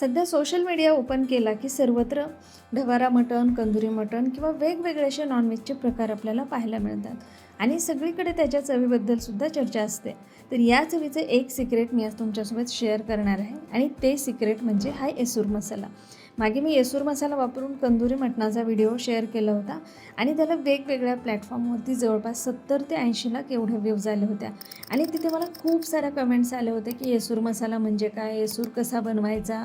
सध्या social media open केला की सर्वत्र ढवारा मटण कंदुरी मटण किंवा वेगवेगळे असे नॉनव्हेजचे प्रकार आपल्याला पाहायला मिळतात. आणि सगळीकडे त्याच्या चवीबद्दल सुद्धा चर्चा असते. तर या चवीचं एक सिक्रेट मी आज तुमच्यासोबत शेअर करणार आहे. आणि ते सिक्रेट म्हणजे हा येसूर मसाला. मागे मी येसूर मसाला वापरून कंदुरी मटणाचा व्हिडिओ शेअर केला होता आणि त्याला वेगवेगळ्या प्लॅटफॉर्मवरती जवळपास सत्तर ते ऐंशी लाख एवढे व्ह्यूज आले होत्या. आणि तिथे मला खूप साऱ्या कमेंट्स आले होते की येसूर मसाला म्हणजे काय येसूर कसा बनवायचा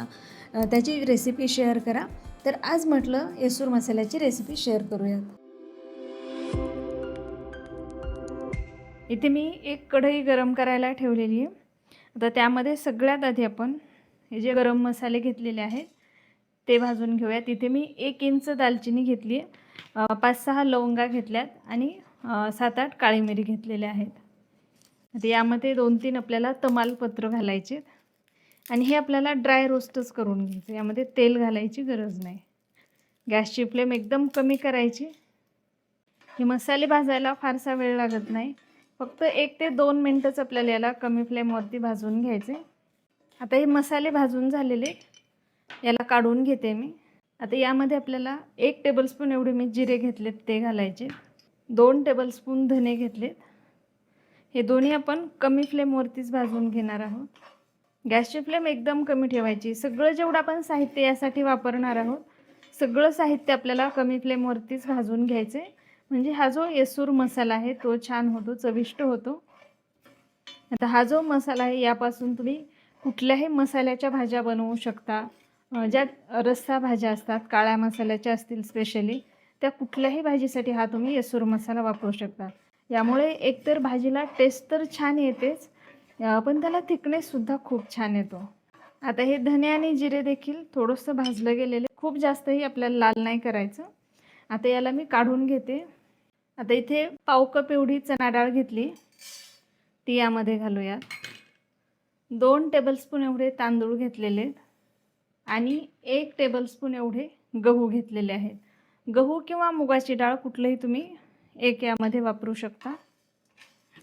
त्याची रेसिपी शेअर करा. तर आज म्हटलं येसूर मसाल्याची रेसिपी शेअर करूयात. इथे मी एक कढई गरम करायला ठेवलेली आहे. आता त्यामध्ये सगळ्यात आधी आपण हे जे गरम मसाले घेतलेले आहेत ते भाजून घेऊयात. तिथे मी एक इंच दालचिनी घेतली आहे. पाच सहा लवंगा घेतल्यात आणि सात आठ काळी मिरी घेतलेल्या आहेत. आता यामध्ये दोन तीन आपल्याला तमालपत्र घालायचे आणि हे आपल्याला ड्राय रोस्टच करून घ्यायचं यामध्ये तेल घालायची गरज नाही. गॅसची फ्लेम एकदम कमी करायची. हे मसाले भाजायला फारसा वेळ लागत नाही. फक्त एक ते दोन मिनटंच आपल्याला याला कमी फ्लेमवरती भाजून घ्यायचे. आता हे मसाले भाजून झालेले याला काढून घेते मी. आता यामध्ये आपल्याला एक टेबलस्पून एवढे मी जिरे घेतलेत ते घालायचे. दोन टेबलस्पून धने घेतलेत. हे दोन्ही आपण कमी फ्लेमवरतीच भाजून घेणार आहोत. गॅसची फ्लेम एकदम कमी ठेवायची. सगळं जेवढं आपण साहित्य यासाठी वापरणार आहोत सगळं साहित्य आपल्याला कमी फ्लेमवरतीच भाजून घ्यायचं आहे म्हणजे हा जो येसूर मसाला आहे तो छान होतो चविष्ट होतो. आता हा जो मसाला आहे यापासून तुम्ही कुठल्याही मसाल्याच्या भाज्या बनवू शकता. ज्या रस्सा भाज्या असतात काळ्या मसाल्याच्या असतील स्पेशली त्या कुठल्याही भाजीसाठी हा तुम्ही येसूर मसाला वापरू शकता. यामुळे एकतर भाजीला टेस्ट तर छान येतेच पण त्याला थिकनेससुद्धा खूप छान येतो. आता हे धने आणि जिरे देखील थोडंसं भाजलं गेलेले खूप जास्तही आपल्याला लाल नाही करायचं. आता याला मी काढून घेते. आता इथे पाव कप एवढी चणा डाळ घेतली. ती यामध्ये घालूयात. दोन टेबलस्पून एवढे तांदूळ घेतलेले आहेत. आणि एक टेबलस्पून एवढे गहू घेतलेले आहेत. गहू किंवा मुगाची डाळ कुठलंही तुम्ही एक यामध्ये वापरू शकता.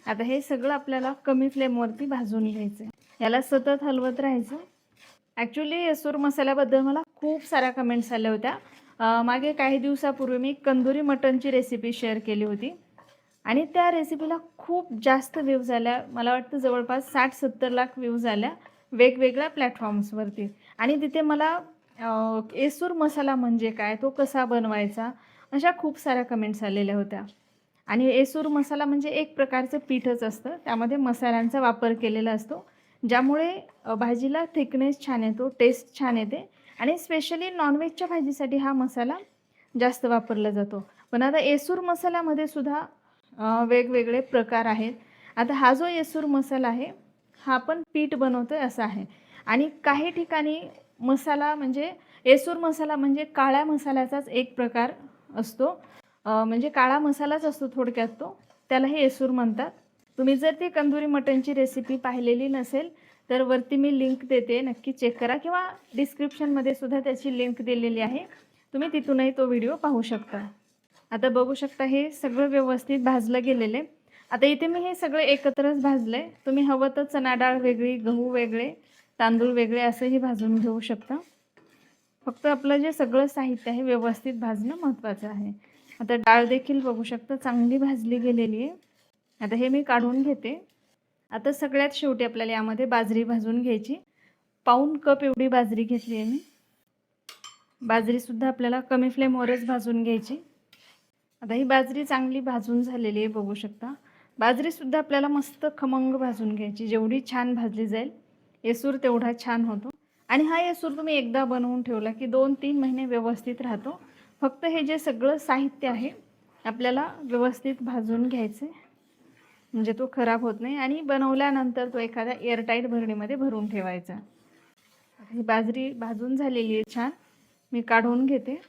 आता हे सगळं आपल्याला कमी फ्लेमवरती भाजून घ्यायचं आहे याला सतत हलवत राहायचं. ॲक्च्युली येसूर मसाल्याबद्दल मला खूप साऱ्या कमेंट्स आल्या होत्या. मागे काही दिवसापूर्वी मी कंदुरी मटनची रेसिपी शेअर केली होती. आणि त्या रेसिपीला खूप जास्त व्ह्यूज आल्या. मला वाटतं जवळपास साठ सत्तर लाख व्ह्यूज आल्या. वेगवेगळ्या प्लॅटफॉर्म्सवरती. आणि तिथे मला एसूर येसूर मसाला म्हणजे काय तो कसा बनवायचा अशा खूप साऱ्या कमेंट्स आलेल्या होत्या. आणि येसूर मसाला म्हणजे एक प्रकारचं पीठच असतं. त्यामध्ये मसाल्यांचा वापर केलेला असतो ज्यामुळे भाजीला थिकनेस छान येतो टेस्ट छान येते. आणि स्पेशली नॉनव्हेजच्या भाजीसाठी हा मसाला जास्त वापरला जातो. पण आता येसूर मसाल्यामध्ये सुद्धा वेगवेगळे प्रकार आहेत. आता हा जो येसूर मसाला आहे हा आपण पीठ बनवतो आहे असं आहे. आणि काही ठिकाणी मसाला म्हणजे येसूर मसाला म्हणजे काळ्या मसाल्याचाच एक प्रकार असतो. म्हणजे काळा मसालाच असतो थोडक्यात तो. त्याला हे येसूर म्हणतात. तुम्ही जर ती कंदुरी मटनची रेसिपी पाहिलेली नसेल तर वरती मी लिंक देते. नक्की चेक करा किंवा डिस्क्रिप्शनमध्ये सुद्धा त्याची लिंक दिलेली आहे. तुम्ही तिथूनही तो व्हिडिओ पाहू शकता. आता बघू शकता हे सगळं व्यवस्थित भाजलं गेलेलं आहे. आता इथे मी हे सगळं एकत्रच भाजलं. आहे तुम्ही हवं तर चणा डाळ वेगळी गहू वेगळे तांदूळ वेगळे असंही भाजून घेऊ शकता. फक्त आपलं जे सगळं साहित्य आहे व्यवस्थित भाजणं महत्त्वाचं आहे. आता डाळ देखील बघू शकता चांगली भाजली गेलेली आहे. आता हे मी काढून घेते. आता सगळ्यात शेवटी आपल्याला यामध्ये बाजरी भाजून घ्यायची. पाऊन कप एवढी बाजरी घेतली आहे मी. बाजरीसुद्धा आपल्याला कमी फ्लेमवरच भाजून घ्यायची. आता ही बाजरी चांगली भाजून झालेली आहे बघू शकता. बाजरीसुद्धा आपल्याला मस्त खमंग भाजून घ्यायची. जेवढी छान भाजली जाईल येसूर तेवढा छान होतो. आणि हा येसूर तुम्ही एकदा बनवून ठेवला की दोन तीन महिने व्यवस्थित राहतो. फक्त हे जे सगळं साहित्य आहे आपल्याला व्यवस्थित भाजून घ्यायचे. म्हणजे तो खराब होत नाही आणि बनवल्यानंतर तो एखाद्या एअरटाईट भरणीमध्ये भरून ठेवायचा. ही बाजरी भाजून झालेली आहे छान. मी काढून घेते.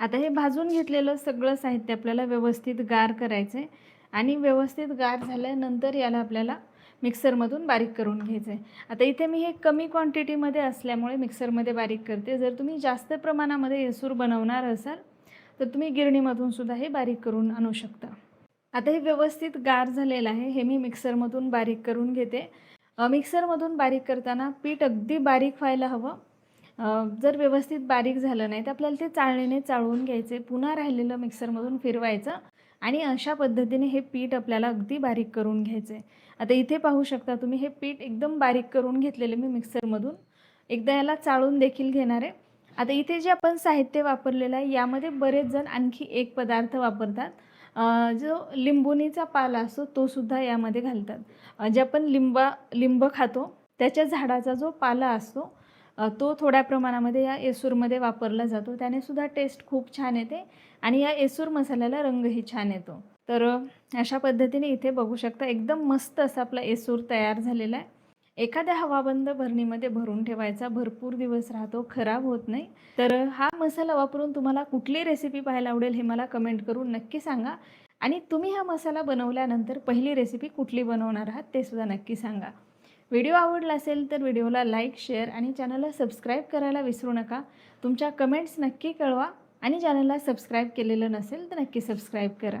आता हे भाजून घेतलेलं सगळं साहित्य आपल्याला व्यवस्थित गार करायचं आहे आणि व्यवस्थित गार झाल्यानंतर याला आपल्याला मिक्सरमधून बारीक करून घ्यायचं आहे आता इथे मी हे कमी क्वांटिटीमध्ये असल्यामुळे मिक्सरमध्ये बारीक करते. जर तुम्ही जास्त प्रमाणामध्ये येसूर बनवणार असाल तर तुम्ही गिरणीमधून सुद्धा हे बारीक करून आणू शकता. आता हे व्यवस्थित गार झालेलं आहे हे मी मिक्सरमधून बारीक करून घेते. मिक्सरमधून बारीक करताना पीठ अगदी बारीक व्हायला हवं. जर व्यवस्थित बारीक झालं नाही तर आपल्याला ते चाळणीने चाळून घ्यायचे पुन्हा राहिलेलं मिक्सरमधून फिरवायचं. आणि अशा पद्धतीने हे पीठ आपल्याला अगदी बारीक करून घ्यायचं आहे आता इथे पाहू शकता तुम्ही हे पीठ एकदम बारीक करून घेतलेले मी मिक्सरमधून. एकदा याला चाळून देखील घेणार आहे. आता इथे जे आपण साहित्य वापरलेलं आहे यामध्ये बरेच जण आणखी एक पदार्थ वापरतात. जो लिंबुनीचा पाला असतो तो सुद्धा यामध्ये घालतात. जे आपण लिंबा लिंब खातो त्याच्या झाडाचा जो पाला असतो तो थोड्या प्रमाणामध्ये या येसूरमध्ये वापरला जातो. त्याने सुद्धा टेस्ट खूप छान येते आणि या येसूर मसाल्याला रंगही छान येतो. तर अशा पद्धतीने इथे बघू शकता एकदम मस्त असा आपला एसूर तयार झालेला आहे. एखाद्या हवाबंद भरणीमध्ये भरून ठेवायचा भरपूर दिवस राहतो खराब होत नाही. तर हा मसाला वापरून तुम्हाला कुठली रेसिपी पाहायला आवडेल हे मला कमेंट करून नक्की सांगा. आणि तुम्ही हा मसाला बनवल्यानंतर पहिली रेसिपी कुठली बनवणार आहात ते सुद्धा नक्की सांगा. व्हिडिओ आवडला असेल तर व्हिडिओला लाईक शेअर आणि चॅनलला सबस्क्राईब करायला विसरू नका. तुमच्या कमेंट्स नक्की कळवा आणि चॅनलला सबस्क्राईब केलेलं नसेल तर नक्की सबस्क्राईब करा.